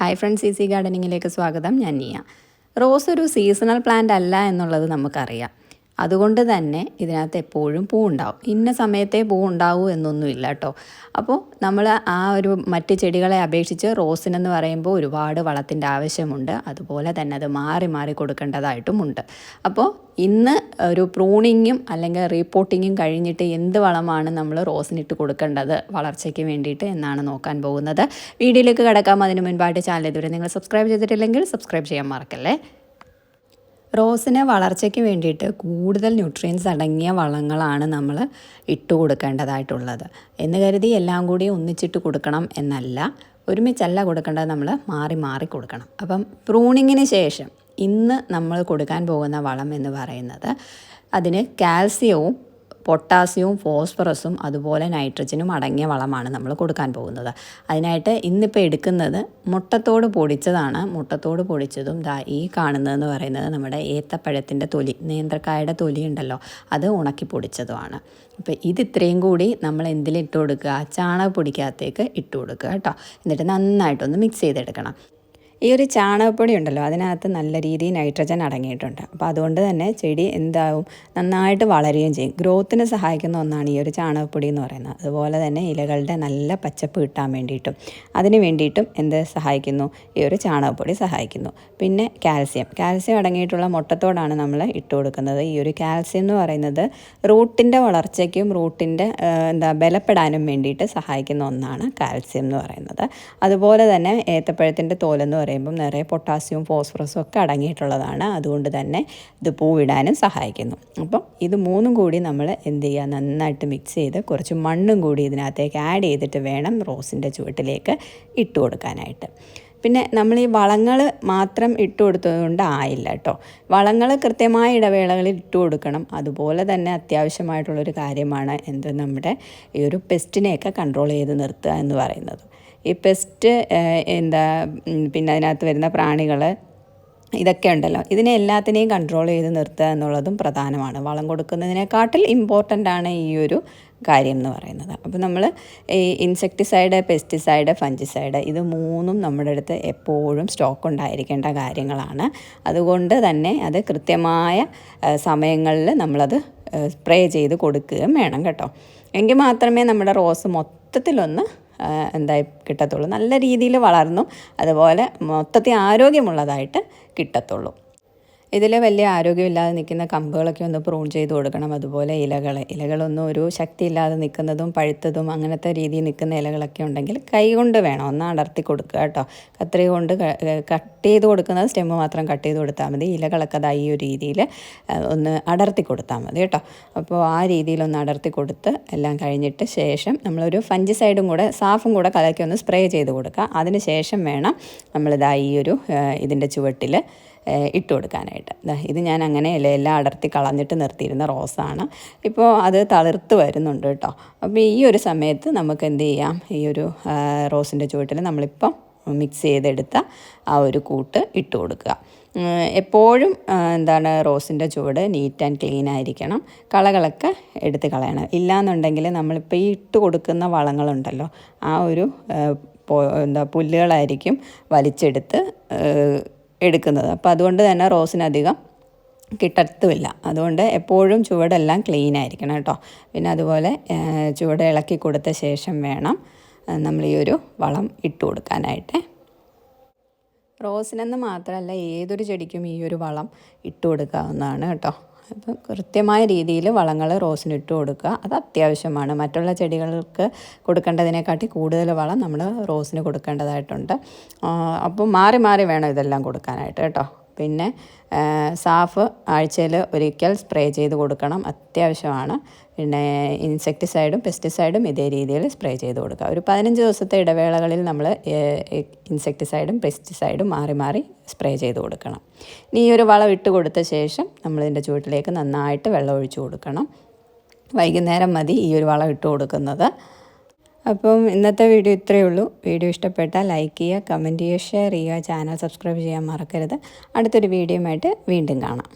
Hi friends C C ഗാർഡനിങ്ങിലേക്ക് സ്വാഗതം. ഞാൻ നിയ. റോസ് ഒരു സീസണൽ പ്ലാന്റ് അല്ല എന്നുള്ളത് നമുക്കറിയാം. അതുകൊണ്ട് തന്നെ ഇതിനകത്ത് എപ്പോഴും പൂ ഉണ്ടാവും ഇന്ന സമയത്തേ പൂ ഉണ്ടാവൂ എന്നൊന്നുമില്ല കേട്ടോ. അപ്പോൾ നമ്മൾ ആ ഒരു മറ്റ് ചെടികളെ അപേക്ഷിച്ച് റോസിനെന്ന് പറയുമ്പോൾ ഒരുപാട് വളത്തിന്റെ ആവശ്യമുണ്ട്. അതുപോലെ തന്നെ അത് മാറി മാറി കൊടുക്കേണ്ടതായിട്ടുമുണ്ട് അപ്പോൾ ഇന്ന് ഒരു പ്രൂണിങ്ങും അല്ലെങ്കിൽ റീപോർട്ടിങ്ങും കഴിഞ്ഞിട്ട് എന്ത് വളമാണ് നമ്മൾ റോസിനിട്ട് കൊടുക്കേണ്ടത് വളർച്ചയ്ക്ക് വേണ്ടിയിട്ട് എന്നാണ് നോക്കാൻ പോകുന്നത്. വീഡിയോയിലേക്ക് കിടക്കാം. അതിന് മുൻപായിട്ട് ചാനൽ ഇതുവരെ നിങ്ങൾ സബ്സ്ക്രൈബ് ചെയ്തിട്ടില്ലെങ്കിൽ സബ്സ്ക്രൈബ് ചെയ്യാൻ മറക്കല്ലേ? റോസിന് വളർച്ചയ്ക്ക് വേണ്ടിയിട്ട് കൂടുതൽ ന്യൂട്രിയൻസ് അടങ്ങിയ വളങ്ങളാണ് നമ്മൾ ഇട്ട് കൊടുക്കേണ്ടതായിട്ടുള്ളത്. എന്ന് കരുതി എല്ലാം കൂടി ഒന്നിച്ചിട്ട് കൊടുക്കണം എന്നല്ല ഒരുമിച്ചല്ല കൊടുക്കേണ്ടത് നമ്മൾ മാറി മാറി കൊടുക്കണം. അപ്പം പ്രൂണിങ്ങിന് ശേഷം ഇന്ന് നമ്മൾ കൊടുക്കാൻ പോകുന്ന വളം എന്ന് പറയുന്നത് അതിന് കാൽസ്യവും പൊട്ടാസ്യവും ഫോസ്ഫറസും അതുപോലെ നൈട്രജനും അടങ്ങിയ വളമാണ് നമ്മൾ കൊടുക്കാൻ പോകുന്നത്. അതിനായിട്ട് ഇന്നിപ്പോൾ എടുക്കുന്നത് മുട്ടത്തോട് പൊടിച്ചതാണ്. മുട്ടത്തോട് പൊടിച്ചതും ദാ ഈ കാണുന്നതെന്ന് പറയുന്നത് നമ്മുടെ ഏത്തപ്പഴത്തിന്റെ തൊലി നേന്ത്രക്കായുടെ തൊലി ഉണ്ടല്ലോ അത് ഉണക്കി പൊടിച്ചതുമാണ്. അപ്പോൾ ഇത് ഇത്രയും കൂടി നമ്മൾ എന്തിലിട്ട് കൊടുക്കുക? ചാണകപ്പൊടിക്കകത്തേക്ക് ഇട്ട് കൊടുക്കുക കേട്ടോ. എന്നിട്ട് നന്നായിട്ടൊന്ന് മിക്സ് ചെയ്തെടുക്കണം. ഈ ഒരു ചാണകപ്പൊടി ഉണ്ടല്ലോ അതിനകത്ത് നല്ല രീതിയിൽ നൈട്രജൻ അടങ്ങിയിട്ടുണ്ട്. അപ്പോൾ അതുകൊണ്ട് തന്നെ ചെടി എന്താവും? നന്നായിട്ട് വളരുകയും ചെയ്യും. ഗ്രോത്തിനെ സഹായിക്കുന്ന ഒന്നാണ് ഈ ഒരു ചാണകപ്പൊടി എന്ന് പറയുന്നത്. അതുപോലെ തന്നെ ഇലകളുടെ നല്ല പച്ചപ്പ് കിട്ടാൻ വേണ്ടിയിട്ടും അതിന് വേണ്ടിയിട്ടും എന്ത് സഹായിക്കുന്നു? ഈ ഒരു ചാണകപ്പൊടി സഹായിക്കുന്നു. പിന്നെ കാൽസ്യം. കാൽസ്യം അടങ്ങിയിട്ടുള്ള മുട്ടത്തോടാണ് നമ്മൾ ഇട്ട് കൊടുക്കുന്നത്. ഈ ഒരു കാൽസ്യം എന്ന് പറയുന്നത് റൂട്ടിന്റെ വളർച്ചയ്ക്കും റൂട്ടിന്റെ എന്താ ബലപ്പെടാനും വേണ്ടിയിട്ട് സഹായിക്കുന്ന ഒന്നാണ് കാൽസ്യം എന്ന് പറയുന്നത്. അതുപോലെ തന്നെ ഏത്തപ്പഴത്തിന്റെ തോലെന്ന് പറയുമ്പം നിറയെ പൊട്ടാസ്യവും ഫോസ്ഫറസും ഒക്കെ അടങ്ങിയിട്ടുള്ളതാണ്. അതുകൊണ്ട് തന്നെ ഇത് പൂവിടാനും സഹായിക്കുന്നു. അപ്പം ഇത് മൂന്നും കൂടി നമ്മൾ എന്ത് ചെയ്യുക? നന്നായിട്ട് മിക്സ് ചെയ്ത് കുറച്ച് മണ്ണും കൂടി ഇതിനകത്തേക്ക് ആഡ് ചെയ്തിട്ട് വേണം റോസിന്റെ ചുവട്ടിലേക്ക് ഇട്ട് കൊടുക്കാനായിട്ട്. പിന്നെ നമ്മൾ ഈ വളങ്ങൾ മാത്രം ഇട്ട് കൊടുത്തതുകൊണ്ട് ആയില്ല കേട്ടോ. വളങ്ങൾ കൃത്യമായ ഇടവേളകളിൽ ഇട്ട് കൊടുക്കണം. അതുപോലെ തന്നെ അത്യാവശ്യമായിട്ടുള്ളൊരു കാര്യമാണ് എന്ത്? നമ്മുടെ ഈ ഒരു പെസ്റ്റിനെയൊക്കെ കൺട്രോൾ ചെയ്ത് നിർത്തുക എന്ന് പറയുന്നത്. ഈ പെസ്റ്റ് എന്താ പിന്നെ അതിനകത്ത് വരുന്ന പ്രാണികൾ ഇതൊക്കെ ഉണ്ടല്ലോ. ഇതിനെ എല്ലാത്തിനെയും കൺട്രോൾ ചെയ്ത് നിർത്തുക എന്നുള്ളതും പ്രധാനമാണ്. വളം കൊടുക്കുന്നതിനെക്കാട്ടിൽ ഇമ്പോർട്ടന്റ് ആണ് ഈ ഒരു കാര്യം എന്ന് പറയുന്നത്. അപ്പോൾ നമ്മൾ ഈ ഇൻസെക്ടിസൈഡ് പെസ്റ്റിസൈഡ് ഫഞ്ചിസൈഡ് ഇത് മൂന്നും നമ്മുടെ അടുത്ത് എപ്പോഴും സ്റ്റോക്ക് ഉണ്ടായിരിക്കേണ്ട കാര്യങ്ങളാണ്. അതുകൊണ്ട് തന്നെ അത് കൃത്യമായ സമയങ്ങളിൽ നമ്മളത് സ്പ്രേ ചെയ്ത് കൊടുക്കുകയും വേണം കേട്ടോ. എങ്കിൽ മാത്രമേ നമ്മുടെ റോസ് മൊത്തത്തിലൊന്ന് എന്തായി കിട്ടത്തുള്ളൂ. നല്ല രീതിയിൽ വളർന്നു അതുപോലെ മൊത്തത്തിൽ ആരോഗ്യമുള്ളതായിട്ട് കിട്ടത്തുള്ളൂ. ഇതിൽ വലിയ ആരോഗ്യമില്ലാതെ നിൽക്കുന്ന കമ്പുകളൊക്കെ ഒന്ന് പ്രൂൺ ചെയ്ത് കൊടുക്കണം. അതുപോലെ ഇലകൾ ഇലകളൊന്നും ഒരു ശക്തിയില്ലാതെ നിൽക്കുന്നതും പഴുത്തതും അങ്ങനത്തെ രീതിയിൽ നിൽക്കുന്ന ഇലകളൊക്കെ ഉണ്ടെങ്കിൽ കൈ കൊണ്ട് വേണം. ഒന്ന് അടർത്തി കൊടുക്കുക കേട്ടോ. കത്രി കൊണ്ട് കട്ട് ചെയ്ത് കൊടുക്കുന്നത് സ്റ്റെമ്മ് മാത്രം കട്ട് ചെയ്ത് കൊടുത്താൽ മതി. ഇലകളൊക്കെ അതാ ഈ ഒരു രീതിയിൽ ഒന്ന് അടർത്തി കൊടുത്താൽ മതി കേട്ടോ. അപ്പോൾ ആ രീതിയിൽ ഒന്ന് അടർത്തി കൊടുത്ത് എല്ലാം കഴിഞ്ഞിട്ട് ശേഷം നമ്മളൊരു ഫഞ്ച് സൈഡും കൂടെ സാഫും കൂടെ കലക്കി ഒന്ന് സ്പ്രേ ചെയ്ത് കൊടുക്കുക. അതിന് ശേഷം വേണം നമ്മളിതാ ഈ ഒരു ഇതിന്റെ ചുവട്ടിൽ ഇട്ട് കൊടുക്കാനായിട്ട്. ഇത് ഞാൻ അങ്ങനെ ഇലയെല്ലാം അടർത്തി കളഞ്ഞിട്ട് നിർത്തിയിരുന്ന റോസാണ്. ഇപ്പോൾ അത് തളിർത്ത് വരുന്നുണ്ട് കേട്ടോ. അപ്പോൾ ഈ ഒരു സമയത്ത് നമുക്ക് എന്ത് ചെയ്യാം? ഈ ഒരു റോസിന്റെ ചുവട്ടിൽ നമ്മളിപ്പം മിക്സ് ചെയ്തെടുത്ത ആ ഒരു കൂട്ട് ഇട്ട് കൊടുക്കുക. എപ്പോഴും എന്താണ് റോസിന്റെ ചുവട് നീറ്റ് ആൻഡ് ക്ലീൻ ആയിരിക്കണം. കളകളൊക്കെ എടുത്ത് കളയണം. ഇല്ലയെന്നുണ്ടെങ്കിൽ നമ്മളിപ്പോൾ ഈ ഇട്ട് കൊടുക്കുന്ന വളങ്ങളുണ്ടല്ലോ ആ ഒരു എന്താ പുല്ലുകളായിരിക്കും വലിച്ചെടുത്ത് എടുക്കുന്നത്. അപ്പോൾ അതുകൊണ്ട് തന്നെ റോസിനധികം കിട്ടത്തുമില്ല. അതുകൊണ്ട് എപ്പോഴും ചുവടെല്ലാം ക്ലീൻ ആയിരിക്കണം കേട്ടോ. പിന്നെ അതുപോലെ ചുവട് ഇളക്കി കൊടുത്ത ശേഷം വേണം നമ്മൾ ഈ ഒരു വളം ഇട്ട് കൊടുക്കാനായിട്ട്. റോസിനെന്ന് മാത്രമല്ല ഏതൊരു ചെടിക്കും ഈ ഒരു വളം ഇട്ട് കൊടുക്കാവുന്നതാണ് കേട്ടോ. അപ്പം കൃത്യമായ രീതിയിൽ വളങ്ങൾ റോസിന് ഇട്ട് കൊടുക്കുക. അത് അത്യാവശ്യമാണ്. മറ്റുള്ള ചെടികൾക്ക് കൊടുക്കേണ്ടതിനെക്കാട്ടി കൂടുതൽ വളം നമ്മൾ റോസിന് കൊടുക്കേണ്ടതായിട്ടുണ്ട്. അപ്പം മാറി മാറി വേണം ഇതെല്ലാം കൊടുക്കാനായിട്ട് കേട്ടോ. പിന്നെ സാഫ് ആഴ്ചയിൽ ഒരിക്കൽ സ്പ്രേ ചെയ്ത് കൊടുക്കണം. അത്യാവശ്യമാണ്. പിന്നെ ഇൻസെക്ടിസൈഡും പെസ്റ്റിസൈഡും ഇതേ രീതിയിൽ സ്പ്രേ ചെയ്ത് കൊടുക്കുക. ഒരു പതിനഞ്ച് ദിവസത്തെ ഇടവേളകളിൽ നമ്മൾ ഇൻസെക്ടിസൈഡും പെസ്റ്റിസൈഡും മാറി മാറി സ്പ്രേ ചെയ്ത് കൊടുക്കണം. ഇനി ഈ ഒരു വളം ഇട്ട് കൊടുത്ത ശേഷം നമ്മളിതിന്റെ ചുവട്ടിലേക്ക് നന്നായിട്ട് വെള്ളം ഒഴിച്ചു കൊടുക്കണം. വൈകുന്നേരം മതി ഈ ഒരു വളം ഇട്ട് കൊടുക്കുന്നത്. അപ്പം ഇന്നത്തെ വീഡിയോ ഇത്രയേ ഉള്ളൂ. വീഡിയോ ഇഷ്ടപ്പെട്ടാൽ ലൈക്ക് ചെയ്യുക കമന്റ് ചെയ്യുക ഷെയർ ചെയ്യുക ചാനൽ സബ്സ്ക്രൈബ് ചെയ്യാൻ മറക്കരുത്. അടുത്തൊരു വീഡിയോ ആയിട്ട് വീണ്ടും കാണാം.